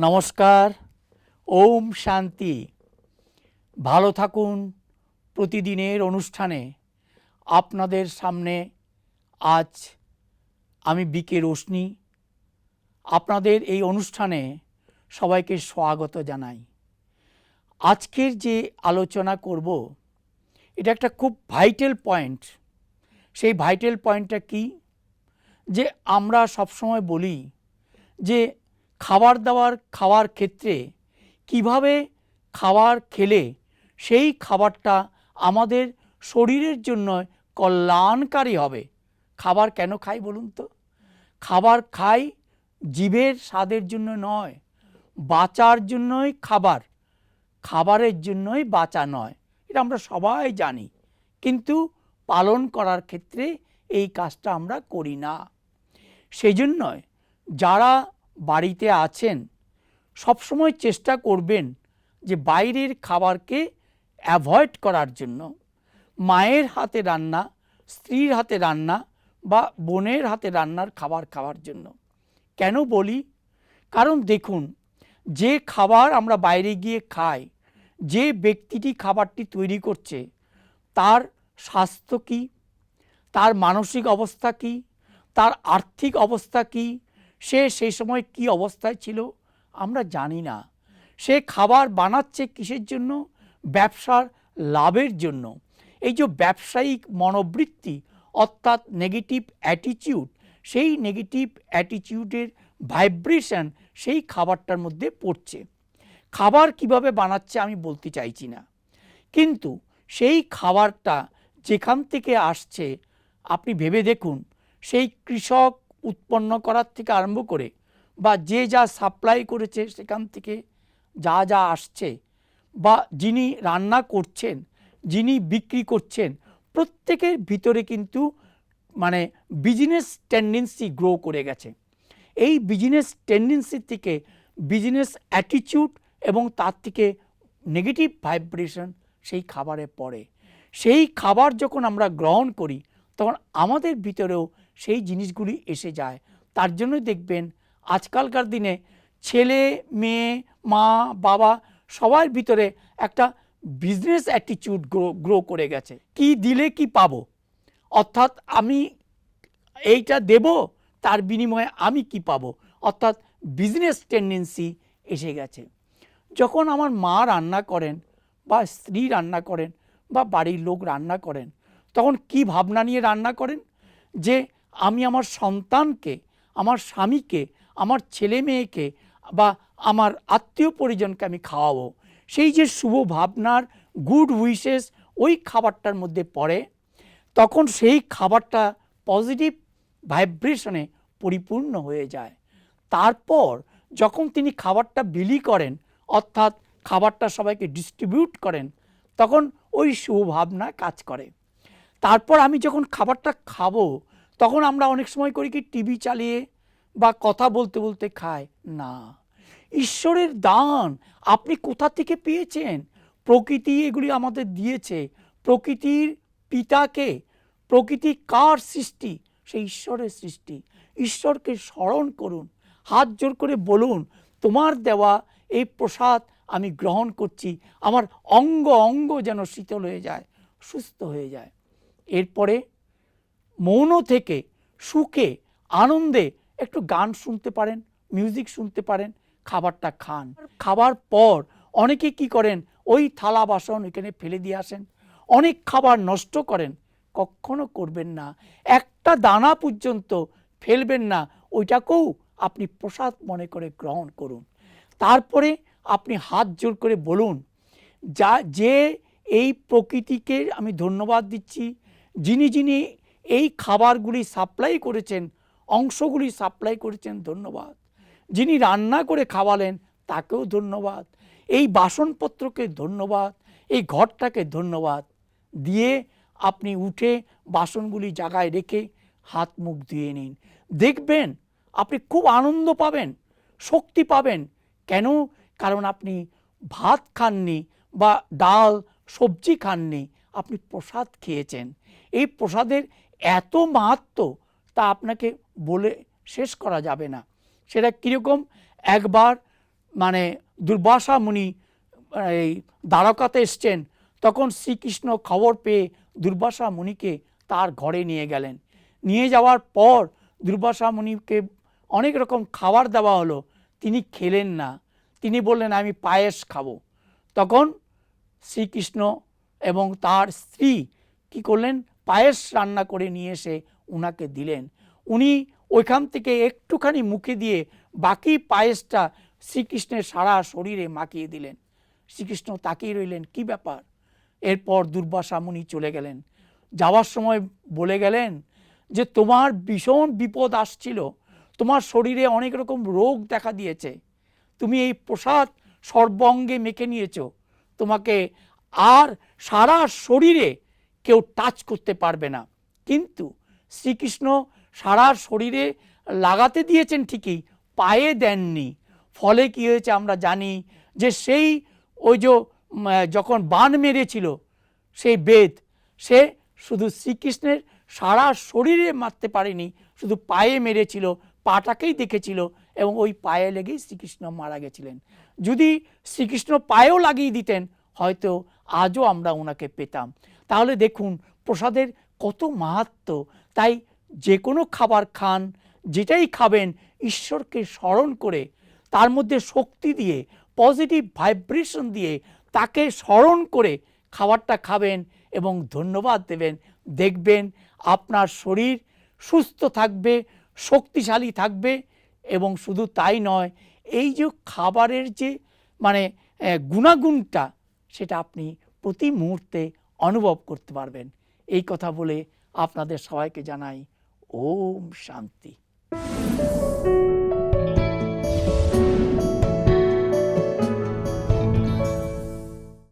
নমস্কার, ওম শান্তি। ভালো থাকুন প্রতিদিনের অনুষ্ঠানে। আপনাদের সামনে আজ আমি বিকে রোশনি। আপনাদের এই অনুষ্ঠানে সবাইকে স্বাগত জানাই। আজকের যে আলোচনা করব, এটা একটা খুব ভাইটাল পয়েন্ট। সেই ভাইটাল পয়েন্টটা কি? যে আমরা সবসময় বলি যে খাবার দাবার খাওয়ার ক্ষেত্রে কীভাবে খাবার খেলে সেই খাবারটা আমাদের শরীরের জন্য কল্যাণকারী হবে? খাবার কেন খাই বলুন তো? খাবার খাই জীবের স্বাদের জন্য নয়, বাঁচার জন্যই খাবার, খাবারের জন্যই বাঁচা নয়, এটা আমরা সবাই জানি। কিন্তু পালন করার ক্ষেত্রে এই কাজটা আমরা করি না। সেই জন্যই যারা বাড়িতে আছেন, সবসময় চেষ্টা করবেন যে বাইরের খাবারকে অ্যাভয়েড করার জন্য। মায়ের হাতে রান্না, স্ত্রীর হাতে রান্না বা বোনের হাতে রান্নার খাবার খাওয়ার জন্য। কেন বলি? কারণ দেখুন, যে খাবার আমরা বাইরে গিয়ে খাই, যে ব্যক্তিটি খাবারটি তৈরি করছে, তার স্বাস্থ্য কী? তার মানসিক অবস্থা কী? তার আর্থিক অবস্থা কী? সে সেই সময় কি অবস্থায় ছিল আমরা জানি না। সে খাবার বানাচ্ছে কিসের জন্য? ব্যবসার লাভের জন্য। এই যে ব্যবসায়িক মনোবৃত্তি অর্থাৎ নেগেটিভ অ্যাটিটিউড সেই নেগেটিভ অ্যাটিটিউডের ভাইব্রেশন সেই খাবারটার মধ্যে পড়ছে। খাবার কীভাবে বানাচ্ছে আমি বলতে চাইছি না। কিন্তু সেই খাবারটা যেখান থেকে আসছে, আপনি ভেবে দেখুন, সেই কৃষক উৎপন্ন করার থেকে আরম্ভ করে বা যে যা সাপ্লাই করেছে সেখান থেকে যা যা আসছে বা যিনি রান্না করছেন, যিনি বিক্রি করছেন, প্রত্যেকের ভিতরে কিন্তু মানে বিজনেস টেন্ডেন্সি গ্রো করে গেছে। এই বিজনেস টেন্ডেন্সি থেকে বিজনেস অ্যাটিটিউড এবং তার থেকে নেগেটিভ ভাইব্রেশন সেই খাবারে পড়ে। সেই খাবার যখন আমরা গ্রহণ করি, তখন আমাদের ভিতরেও সেই জিনিসগুলি এসে যায়। তার জন্য দেখবেন আজকালকার দিনে ছেলে, মেয়ে, মা, বাবা সবার ভিতরে একটা বিজনেস অ্যাটিটিউড গ্রো গ্রো করে গেছে। কি দিলে কি পাবো? অর্থাৎ আমি এইটা দেব, তার বিনিময়ে আমি কি পাবো? অর্থাৎ বিজনেস টেন্ডেন্সি এসে গেছে। যখন আমার মা রান্না করেন বা স্ত্রী রান্না করেন বা বাড়ির লোক রান্না করেন, তখন কি ভাবনা নিয়ে রান্না করেন? যে আমি আমার সন্তানকে, আমার স্বামীকে, আমার ছেলে মেয়েকে বা আমার আত্মীয় পরিজনকে আমি খাওয়াবো। সেই যে শুভ ভাবনার গুড উইশেস ওই খাবারটার মধ্যে পড়ে। তখন সেই খাবারটা পজিটিভ ভাইব্রেশনে পরিপূর্ণ হয়ে যায়। তারপর যখন তিনি খাবারটা বিলি করেন, অর্থাৎ খাবারটা সবাইকে ডিস্ট্রিবিউট করেন, তখন ওই শুভ ভাবনা কাজ করে। তারপর আমি যখন খাবারটা খাব তখন আমরা অনেক সময় করি কি, টিভি চালিয়ে বা কথা বলতে বলতে খাই। না। ঈশ্বরের দান আপনি কোথা থেকে পেয়েছেন? প্রকৃতি এগুলি আমাদের দিয়েছে। প্রকৃতির পিতাকে, প্রকৃতি কার সৃষ্টি? সেই ঈশ্বরের সৃষ্টি। ঈশ্বরকে স্মরণ করুন, হাত জোর করে বলুন, তোমার দেওয়া এই প্রসাদ আমি গ্রহণ করছি। আমার অঙ্গ অঙ্গ যেন শীতল হয়ে যায়, সুস্থ হয়ে যায়। এরপরে মৌন থেকে সুখে, আনন্দে একটু গান শুনতে পারেন মিউজিক শুনতে পারেন, খাবারটা খান। খাবার পর অনেকে কি করেন, ওই থালা বাসন এখানে ফেলে দিয়ে আসেন। অনেক খাবার নষ্ট করেন, কখনো করবেন না। একটা দানা পর্যন্ত ফেলবেন না, ওইটাকেও আপনি প্রসাদ মনে করে গ্রহণ করুন। তারপরে আপনি হাত জোর করে বলুন, যা, যে এই প্রকৃতিকে আমি ধন্যবাদ দিচ্ছি, যিনি যিনি এই খাবারগুলি সাপ্লাই করেছেন, অংশগুলি সাপ্লাই করেছেন ধন্যবাদ। যিনি রান্না করে খাওয়ালেন, তাকেও ধন্যবাদ। এই বাসনপত্রকে ধন্যবাদ, এই ঘরটাকে ধন্যবাদ। দিয়ে আপনি উঠে বাসনগুলি জায়গায় রেখে হাত মুখ ধুয়ে নিন। দেখবেন আপনি খুব আনন্দ পাবেন, শক্তি পাবেন। কেন? কারণ আপনি ভাত খাননি বা ডাল, সবজি খাননি, আপনি প্রসাদ খেয়েছেন। এই প্রসাদের এত মাহাত্ম তা আপনাকে বলে শেষ করা যাবে না। সেটা কীরকম? একবার মানে দুর্বাসা মুনি এই দ্বারকাতে এসছেন, তখন শ্রীকৃষ্ণ খবর পেয়ে দুর্বাসা মুনিকে তার ঘরে নিয়ে গেলেন। নিয়ে যাওয়ার পর দুর্বাসা মুনিকে অনেক রকম খাবার দেওয়া হলো, তিনি খেলেন না। তিনি বললেন, আমি পায়েস খাব। তখন শ্রীকৃষ্ণ এবং তার স্ত্রী কি করলেন? পায়েস রান্না করে নিয়ে এসে উনাকে দিলেন। উনি ওইখান থেকে একটুখানি মুখে দিয়ে বাকি পায়েসটা শ্রীকৃষ্ণের সারা শরীরে মাখিয়ে দিলেন। শ্রীকৃষ্ণ তাকিয়ে রইলেন, কি ব্যাপার? এরপর দুর্বাসা মুনি চলে গেলেন। যাওয়ার সময় বলে গেলেন যে, তোমার ভীষণ বিপদ আসছিল। তোমার শরীরে অনেক রকম রোগ দেখা দিয়েছে। তুমি এই প্রসাদ সর্বঙ্গে মেখে নিয়েছো। তোমাকে আর সারা শরীরে কেউ টাচ করতে পারবে না। কিন্তু শ্রীকৃষ্ণ সারা শরীরে লাগাতে দিয়েছেন ঠিকই, পায়ে দেননি। ফলে কি হয়েছে আমরা জানি যে সেই ওই যে যখন বান মেরেছিল, সেই বেদ, সে শুধু শ্রীকৃষ্ণের সারা শরীরে মারতে পারেনি, শুধু পায়ে মেরেছিল, পাটাকেই দেখেছিল এবং ওই পায়ে লেগেই শ্রীকৃষ্ণ মারা গেছিলেন। যদি শ্রীকৃষ্ণ পায়েও লাগিয়ে দিতেন, হয়তো আজও আমরা ওনাকে পেতাম। তাহলে দেখুন, প্রসাদের কত মাহাত্ম তাই যে কোনো খাবার খান, যেটাই খাবেন, ঈশ্বরকে স্মরণ করে, তার মধ্যে শক্তি দিয়ে পজিটিভ ভাইব্রেশন দিয়ে তাকে স্মরণ করে খাবারটা খাবেন এবং ধন্যবাদ দেবেন। দেখবেন আপনার শরীর সুস্থ থাকবে, শক্তিশালী থাকবে এবং শুধু তাই নয়, এই যে খাবারের যে মানে গুণাগুণটা, সেটা আপনি প্রতি মুহূর্তে অনুভব করতে পারবেন। এই কথা বলে আপনাদের সবাইকে জানাই ওম শান্তি।